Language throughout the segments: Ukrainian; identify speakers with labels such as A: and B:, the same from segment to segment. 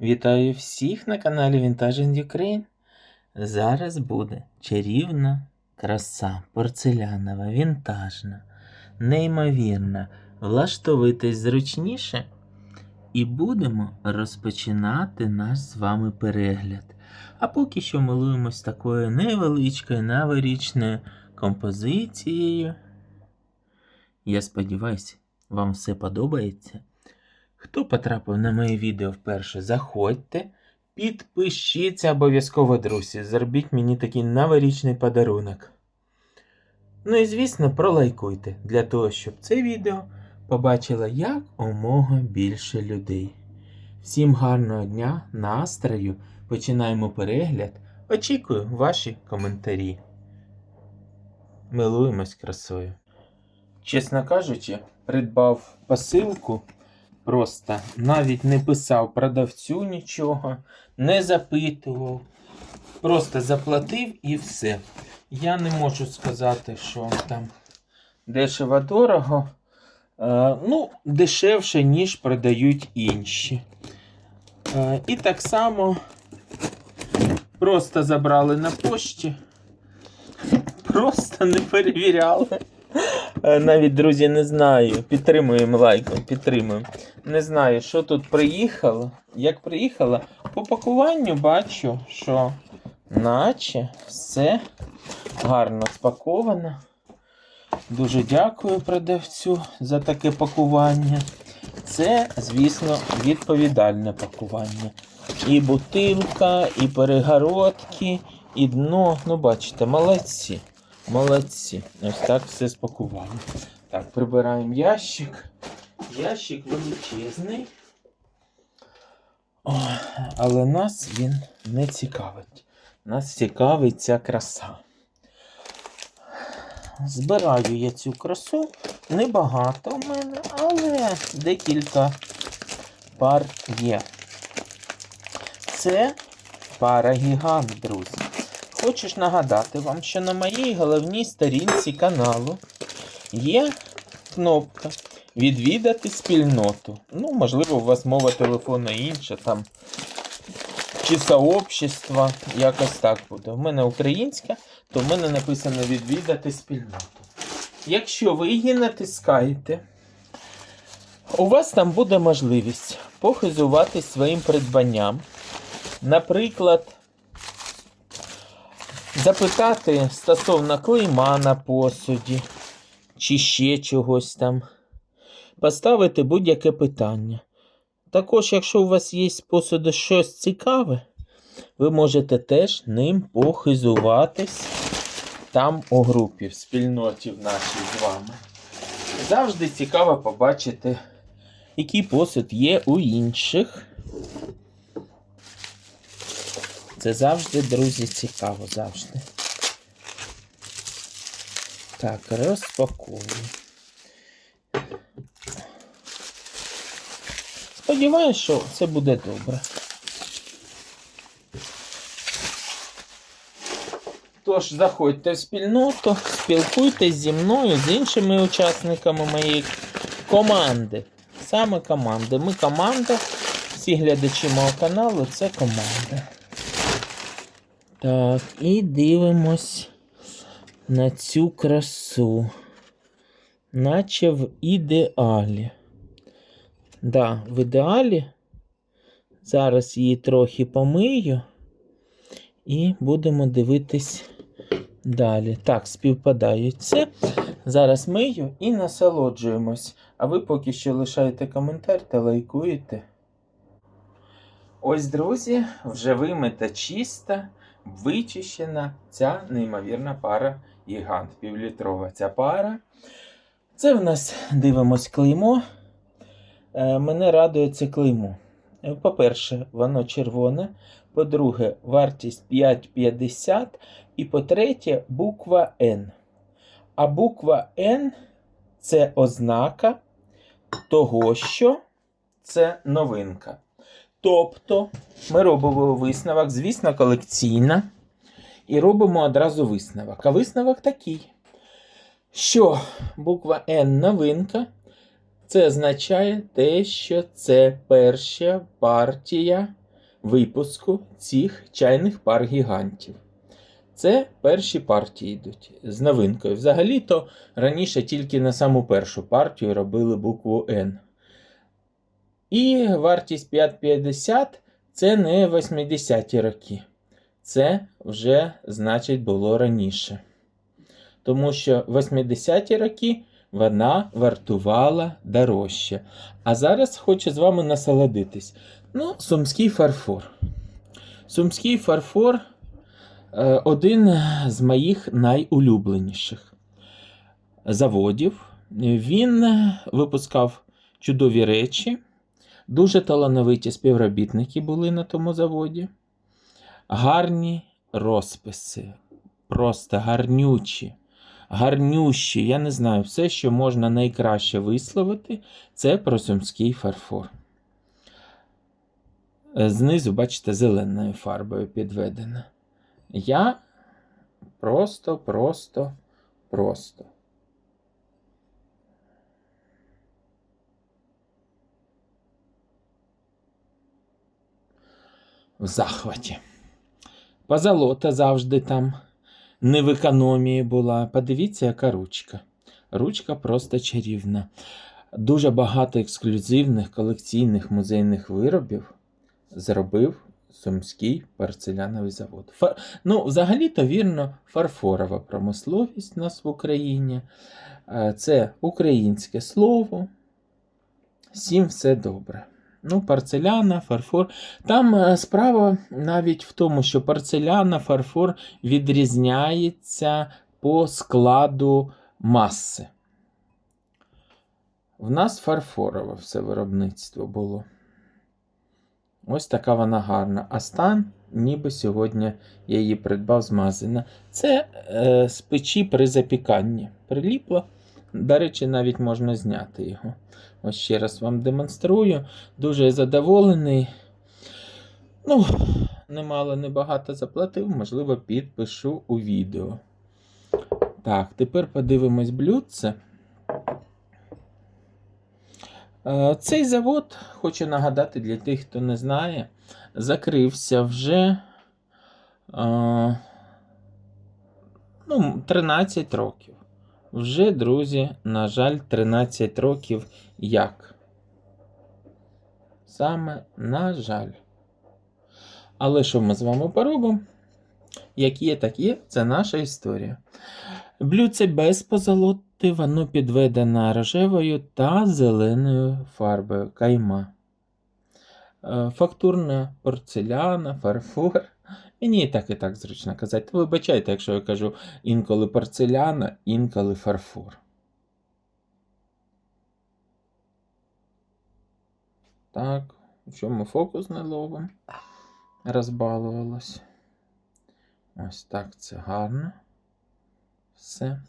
A: Вітаю всіх на каналі Vintage and Ukraine. Зараз буде чарівна краса, порцелянова, вінтажна, неймовірна. Влаштовуйтесь зручніше і будемо розпочинати наш з вами перегляд. А поки що милуємось такою невеличкою новорічною композицією. Я сподіваюся, вам все подобається. Хто потрапив на моє відео вперше, заходьте, підпишіться обов'язково, друзі. Зробіть мені такий новорічний подарунок. Ну і звісно, пролайкуйте для того, щоб це відео побачило як омога більше людей. Всім гарного дня, настрою. Починаємо перегляд. Очікую ваші коментарі. Милуємось красою. Чесно кажучи, придбав посилку. Просто навіть не писав продавцю нічого, не запитував. Просто заплатив і все. Я не можу сказати, що там дешево дорого. Е, ну, дешевше, ніж продають інші. Е, і так само просто забрали на пошті. Просто не перевіряли. Е, Навіть, друзі, не знаю. Підтримуємо лайком, підтримуємо. Не знаю, що тут приїхало. Як приїхало, по пакуванню бачу, що наче все гарно спаковано. Дуже дякую продавцю за таке пакування. Це, звісно, відповідальне пакування. І бутилка, і перегородки, і дно. Ну, бачите, молодці. Молодці. Ось так все спакували. Так, прибираємо ящик. Ящик величезний. О, але нас він не цікавить. Нас цікавить ця краса. Збираю я цю красу. Небагато в мене, але декілька пар є. Це пара гігант, друзі. Хочу ж нагадати вам, що на моїй головній сторінці каналу є кнопка Відвідати спільноту. Ну, можливо, у вас мова телефону інша, там, чи сообщество, якось так буде. У мене українська, то в мене написано відвідати спільноту. Якщо ви її натискаєте, у вас там буде можливість похизуватись своїм придбанням. Наприклад, запитати стосовно клейма на посуді, чи ще чогось там, поставити будь-яке питання. Також, якщо у вас є з посуду щось цікаве, ви можете теж ним похизуватись там у групі, в спільноті в нашій з вами. Завжди цікаво побачити, який посуд є у інших. Це завжди, друзі, цікаво, завжди. Так, розпаковую. Сподіваюсь, що це буде добре. Тож, заходьте в спільноту, спілкуйтесь зі мною, з іншими учасниками моєї команди. Саме команди. Ми команда. Всі глядачі мого каналу це команда. Так, і дивимось на цю красу. Наче в ідеалі. Да, в ідеалі. Зараз її трохи помию. І будемо дивитись далі. Так, співпадають це. Зараз мию і насолоджуємось. А ви поки що лишаєте коментар та лайкуєте. Ось, друзі, вже вимита чиста, вичищена ця неймовірна пара гігант. Півлітрова ця пара. Це в нас дивимось клеймо. Е, Мене радує це клеймо. Е, По-перше, воно червоне. По-друге, вартість 5,50. І по-третє, буква Н. А буква Н це ознака того, що це новинка. Тобто, ми робимо висновок, звісно, колекційна. І робимо одразу висновок. А висновок такий, що буква Н новинка. Це означає те, що це перша партія випуску цих чайних пар гігантів. Це перші партії йдуть з новинкою. Взагалі-то раніше тільки на саму першу партію робили букву N. І вартість 5,50 це не 80-ті роки. Це вже, значить, було раніше. Тому що 80-ті роки вона вартувала дорожче. А зараз хочу з вами насолодитись. Ну, сумський фарфор. Сумський фарфор е, один з моїх найулюбленіших заводів. Він випускав чудові речі. Дуже талановиті співробітники були на тому заводі. Гарні розписи, просто гарнючі, гарнющі. Я не знаю, все, що можна найкраще висловити, це про сумський фарфор. Знизу, бачите, зеленою фарбою підведена. Я просто, просто, просто. В захваті. Позолота завжди там не в економії була. Подивіться, яка ручка. Ручка просто чарівна. Дуже багато ексклюзивних колекційних музейних виробів зробив Сумський порцеляновий завод. Фар... Ну, взагалі-то вірно, фарфорова промисловість у нас в Україні. Е, Це українське слово. Всім все добре. Ну, порцеляна, фарфор. Там е, справа навіть в тому, що порцеляна, фарфор відрізняється по складу маси. В нас фарфорове все виробництво було. Ось така вона гарна. А стан, ніби сьогодні я її придбав змазана. Це е, з печі при запіканні. Приліпло. До речі, навіть можна зняти його. Ось ще раз вам демонструю. Дуже задоволений. Ну, немало небагато заплатив, можливо, підпишу у відео. Так, тепер подивимось блюдце. Е, Цей завод, хочу нагадати для тих, хто не знає, закрився вже е, ну, 13 років. Вже, друзі, на жаль, 13 років як. Саме на жаль. Але що ми з вами поробимо? Як є, так є, це наша історія. Блюдце без позолоти, воно підведено рожевою та зеленою фарбою кайма. Е, Фактурна порцеляна, фарфор. Мені і так і так зручно казати. Вибачайте, якщо я кажу інколи порцеляна, інколи фарфор. Так, в чому фокус не ловим? Розбалувалось. Ось так це гарно. Все.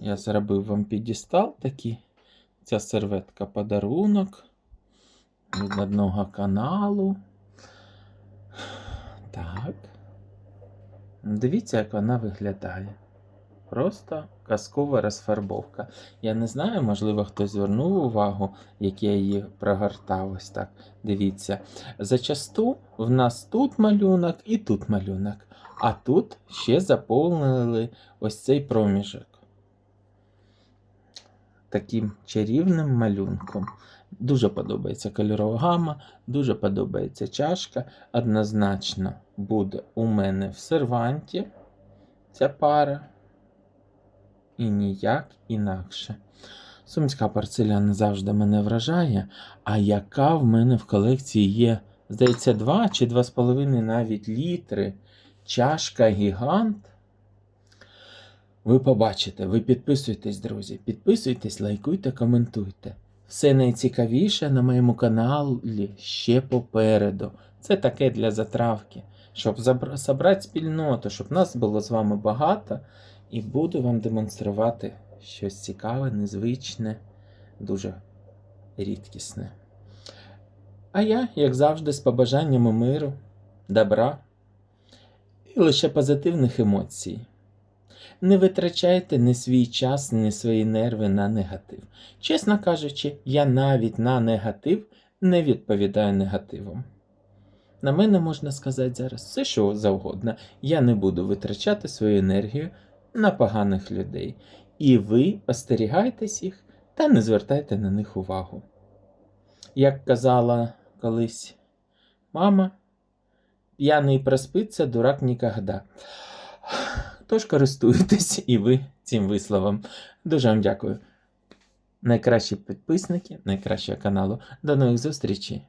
A: Я зробив вам підістал такий. Ця серветка подарунок одного каналу. Так. Дивіться, як вона виглядає. Просто казкова розфарбовка. Я не знаю, можливо, хтось звернув увагу, як я її прогортав ось так. Дивіться. Зачасту в нас тут малюнок і тут малюнок. А тут ще заповнили ось цей проміжок. Таким чарівним малюнком. Дуже подобається кольорова гама, дуже подобається чашка. Однозначно буде у мене в серванті ця пара. І ніяк інакше. Сумська порцеляна завжди мене вражає. А яка в мене в колекції є, здається, 2 чи 2,5 навіть літри. Чашка гігант. Ви побачите, ви підписуйтесь, друзі. Підписуйтесь, лайкуйте, коментуйте. Все найцікавіше на моєму каналі ще попереду. Це таке для затравки, щоб забрати спільноту, щоб нас було з вами багато. І буду вам демонструвати щось цікаве, незвичне, дуже рідкісне. А я, як завжди, з побажаннями миру, добра і лише позитивних емоцій. Не витрачайте ні свій час, ні свої нерви на негатив. Чесно кажучи, я навіть на негатив не відповідає негативом. На мене можна сказати зараз все, що завгодно. Я не буду витрачати свою енергію на поганих людей. І ви остерігайтесь їх та не звертайте на них увагу. Як казала колись мама, п'яний проспиться, дурак нікогда. Тож користуйтесь і ви цим висловом. Дуже вам дякую. Найкращі підписники найкращого каналу. До нових зустрічей!